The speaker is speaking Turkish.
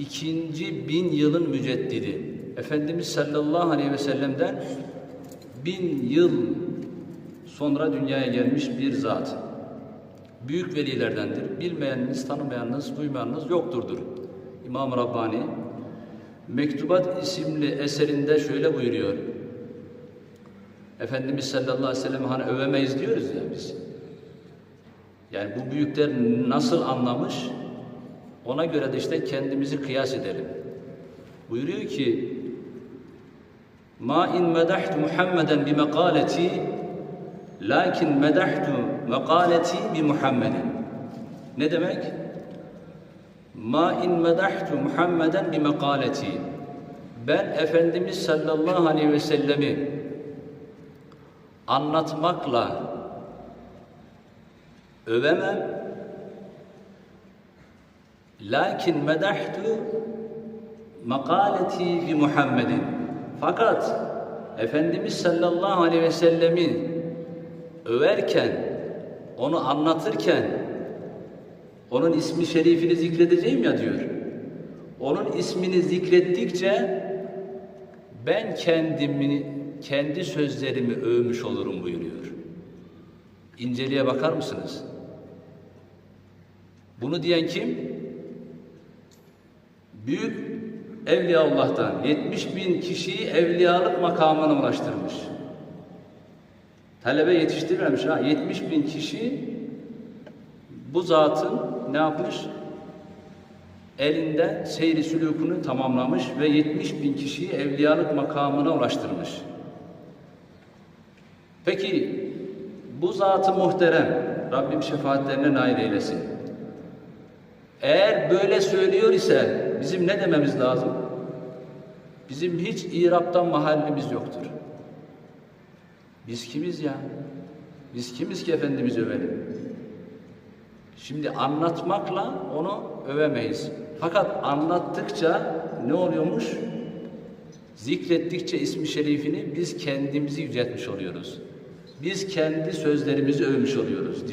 ikinci bin yılın müceddidi. Efendimiz sallallahu aleyhi ve sellem'den bin yıl sonra dünyaya gelmiş bir zat. Büyük velilerdendir. Bilmeyeniniz, tanımayanınız, duymayanınız yokturdur. İmam Rabbani Mektubat isimli eserinde şöyle buyuruyor. Efendimiz sallallahu aleyhi ve sellem hani övemeyiz diyoruz ya biz. Yani bu büyükler nasıl anlamış? Ona göre de işte kendimizi kıyas edelim. Buyuruyor ki Ma in medahtu Muhammeden bi mekaleti lakin medahtu mekaleti bi Muhammedin. Ne demek? Ma in medahtu Muhammeden bi mekaleti. Ben Efendimiz sallallahu aleyhi ve sellemi anlatmakla övemem. Lakin medahtu makaleti bi Muhammedin. Fakat Efendimiz sallallahu aleyhi ve sellemi överken, onu anlatırken onun ismi şerifini zikredeceğim ya diyor. Onun ismini zikrettikçe ben kendimi, kendi sözlerimi övmüş olurum buyuruyor. İnceliğe bakar mısınız? Bunu diyen kim? Büyük Evliyaullah'tan 70 bin kişiyi evliyalık makamına ulaştırmış. Talebe yetiştirmemiş ha. 70 bin kişi bu zatın ne yapmış? Elinde seyri sülükünü tamamlamış ve 70 bin kişiyi evliyalık makamına ulaştırmış. Peki bu zatı muhterem Rabbim şefaatlerine nail eylesin. Eğer böyle söylüyor ise bizim ne dememiz lazım? Bizim hiç İrab'dan mahallimiz yoktur. Biz kimiz ya? Biz kimiz ki Efendimiz'i övelim? Şimdi anlatmakla onu övemeyiz. Fakat anlattıkça ne oluyormuş? Zikrettikçe ismi şerifini biz kendimizi yüceltmiş oluyoruz. Biz kendi sözlerimizi övmüş oluyoruz.